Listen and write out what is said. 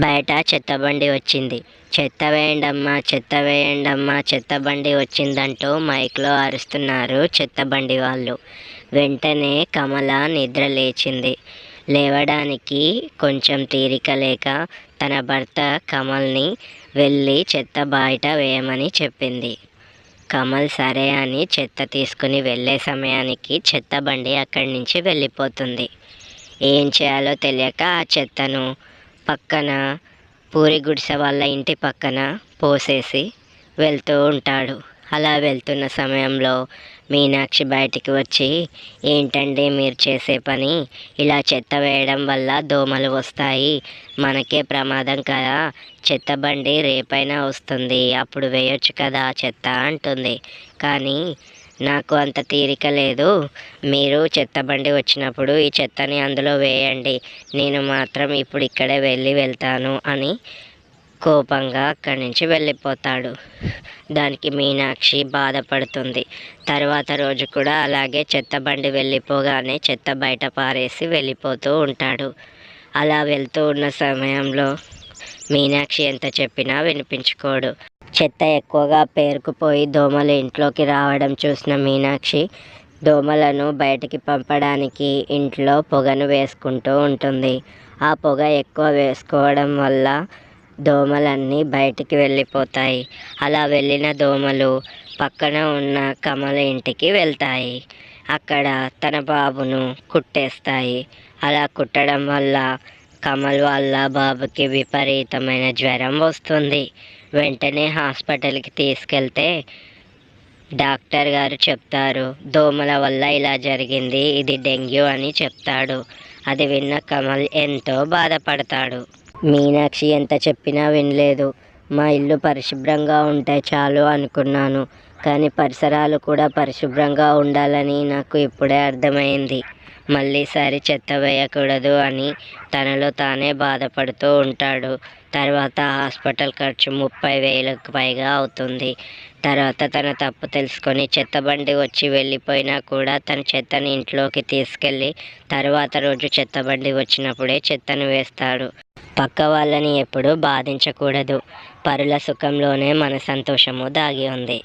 బయట చెత్తబండి వచ్చింది. చెత్త వేయండమ్మా చెత్త వేయండమ్మా చెత్త బండి వచ్చిందంటూ మైక్లో అరుస్తున్నారు చెత్తబండి వాళ్ళు. వెంటనే కమల నిద్ర లేచింది. లేవడానికి కొంచెం తీరిక లేక తన భర్త కమల్ని వెళ్ళి చెత్త బయట వేయమని చెప్పింది. కమల్ సరే అని చెత్త తీసుకుని వెళ్ళే సమయానికి చెత్త బండి అక్కడి నుంచి వెళ్ళిపోతుంది. ఏం చేయాలో తెలియక ఆ చెత్తను పక్కన పూరి గుడిసె వాళ్ళ ఇంటి పక్కన పోసేసి వెళ్తూ ఉంటాడు. అలా వెళ్తున్న సమయంలో మీనాక్షి బయటికి వచ్చి ఏంటండి మీరు చేసే పని? ఇలా చెత్త వేయడం వల్ల దోమలు వస్తాయి. మనకే ప్రమాదం కదా. చెత్త బండి రేపైనా వస్తుంది. అప్పుడు వేయొచ్చు కదా చెత్త అంటుంది. కానీ నాకు అంత తీరిక లేదు. మీరు చెత్త బండి వచ్చినప్పుడు ఈ చెత్తని అందులో వేయండి. నేను మాత్రం ఇప్పుడు ఇక్కడే వెళ్ళి వెళ్తాను అని కోపంగా అక్కడి నుంచి వెళ్ళిపోతాడు. దానికి మీనాక్షి బాధపడుతుంది. తర్వాత రోజు కూడా అలాగే చెత్త బండి వెళ్ళిపోగానే చెత్త బయట పారేసి వెళ్ళిపోతూ ఉంటాడు. అలా వెళ్తూ ఉన్న సమయంలో మీనాక్షి ఎంత చెప్పినా వినిపించుకోడు. చెత్త ఎక్కువగా పేరుకుపోయి దోమలు ఇంట్లోకి రావడం చూసిన మీనాక్షి దోమలను బయటికి పంపడానికి ఇంట్లో పొగను వేసుకుంటూ ఉంటుంది. ఆ పొగ ఎక్కువ వేసుకోవడం వల్ల దోమలన్నీ బయటికి వెళ్ళిపోతాయి. అలా వెళ్ళిన దోమలు పక్కన ఉన్న కమల ఇంటికి వెళ్తాయి. అక్కడ తన బాబును కుట్టేస్తాయి. అలా కుట్టడం వల్ల కమల్ వాళ్ళ బాబుకి విపరీతమైన జ్వరం వస్తుంది. వెంటనే హాస్పిటల్కి తీసుకెళ్తే డాక్టర్ గారు చెప్తారు దోమల వల్ల ఇలా జరిగింది ఇది డెంగ్యూ అని చెప్తాడు. అది విన్న కమల్ ఎంతో బాధపడతాడు. మీనాక్షి ఎంత చెప్పినా వినలేదు. మా ఇల్లు పరిశుభ్రంగా ఉంటే చాలు అనుకున్నాను కానీ పరిసరాలు కూడా పరిశుభ్రంగా ఉండాలని నాకు ఇప్పుడే అర్థమైంది. మళ్ళీసారి చెత్త వేయకూడదు అని తనలో తానే బాధపడుతూ ఉంటాడు. తర్వాత హాస్పిటల్ ఖర్చు ముప్పై వేలకు పైగా అవుతుంది. తర్వాత తన తప్పు తెలుసుకొని చెత్త బండి వచ్చి వెళ్ళిపోయినా కూడా తన చెత్తని ఇంట్లోకి తీసుకెళ్ళి తర్వాత రోజు చెత్త బండి వచ్చినప్పుడే చెత్తను వేస్తాడు. పక్క వాళ్ళని ఎప్పుడూ బాధించకూడదు. పరుల సుఖంలోనే మన సంతోషము దాగి ఉంది.